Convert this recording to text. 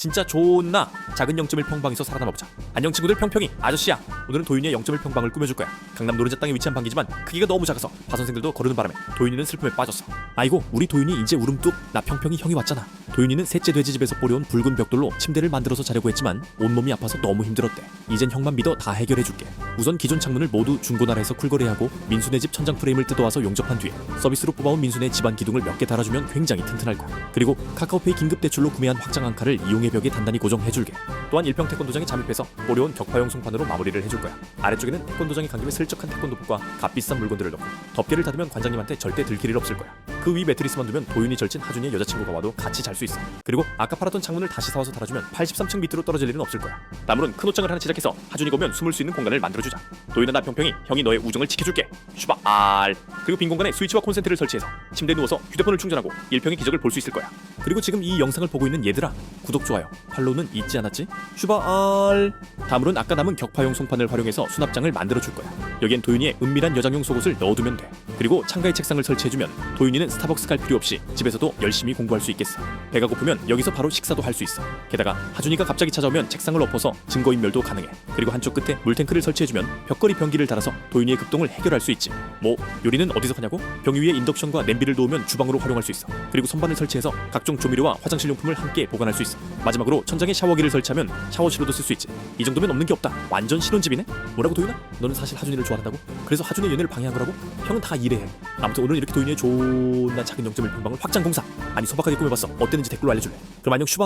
진짜 존나? 작은 0.1 평방에서 살아남아 보자. 안녕 친구들. 평평이. 아저씨야. 오늘은 도윤이의 0.1 평방을 꾸며줄 거야. 강남 노른자 땅에 위치한 방이지만 크기가 너무 작아서 파선생들도 거르는 바람에 도윤이는 슬픔에 빠졌어. 아이고 우리 도윤이 이제 울음 뚝. 나 평평이 형이 왔잖아 도윤이는 셋째 돼지집에서 뿌려온 붉은 벽돌로 침대를 만들어서 자려고 했지만 온몸이 아파서 너무 힘들었대. 이젠 형만 믿어 다 해결해줄게. 우선 기존 창문을 모두 중고나라에서 쿨거래하고 민수네 집 천장 프레임을 뜯어와서 용접한 뒤에 서비스로 뽑아온 민수네 집안 기둥을 몇 개 달아주면 굉장히 튼튼할 거야. 그리고 카카오페이 긴급 대출로 구매한 확장 앙카를 이용의 벽에 단단히 고정해줄게. 또한 일평 태권도장에 잠입해서 뿌려온 격파용 송판으로 마무리를 해줄 거야. 아래쪽에는 태권도장에 간 김에 슬쩍한 태권도복과 값비싼 물건들을 넣고 덮개를 닫으면 관장님한테 절대 들킬 일 없을 거야 그 위 매트리스만 두면 도윤이 절친 하준이의 여자친구가 와도 같이 잘 수 있어. 그리고 아까 팔았던 창문을 다시 사와서 달아주면 83층 밑으로 떨어질 일은 없을 거야. 다음으로는 큰 옷장을 하나 제작해서 하준이가 오면 숨을 수 있는 공간을 만들어주자. 도윤아 나 평평이. 형이 너의 우정을 지켜줄게. 슈바 알 그리고 빈 공간에 스위치와 콘센트를 설치해서 침대에 누워서 휴대폰을 충전하고 일평의 기적을 볼 수 있을 거야. 그리고 지금 이 영상을 보고 있는 얘들아 구독 좋아요 팔로우는 잊지 않았지? 슈바 알 다음으로는 아까 남은 격파용 송판을 활용해서 수납장을 만들어 줄 거야. 여기엔 도윤이의 은밀한 여장용 속옷을 넣어두면 돼. 그리고 창가에 책상을 설치해주면 도윤이는 스타벅스 갈 필요 없이 집에서도 열심히 공부할 수 있겠어. 배가 고프면 여기서 바로 식사도 할 수 있어. 게다가 하준이가 갑자기 찾아오면 책상을 엎어서 증거인멸도 가능해. 그리고 한쪽 끝에 물탱크를 설치해주면 벽걸이 변기를 달아서 도윤이의 급동을 해결할 수 있지. 뭐 요리는 어디서 하냐고? 병위 위에 인덕션과 냄비를 놓으면 주방으로 활용할 수 있어. 그리고 선반을 설치해서 각종 조미료와 화장실 용품을 함께 보관할 수 있어. 마지막으로 천장에 샤워기를 설치하면 샤워실로도 쓸 수 있지. 이 정도면 없는 게 없다. 완전 신혼집이네? 뭐라고 도윤아? 너는 사실 하준이를 좋아한다고? 그래서 하준이의 연애를 방해한 거라고? 형은 다 이래해. 아무튼 오늘은 이렇게 도윤이의 존나 작은 0.1평방을 확장 공사. 아니 소박하게 꾸며봤어. 어땠는지 댓글로 알려줄래? 그럼 안녕 슈바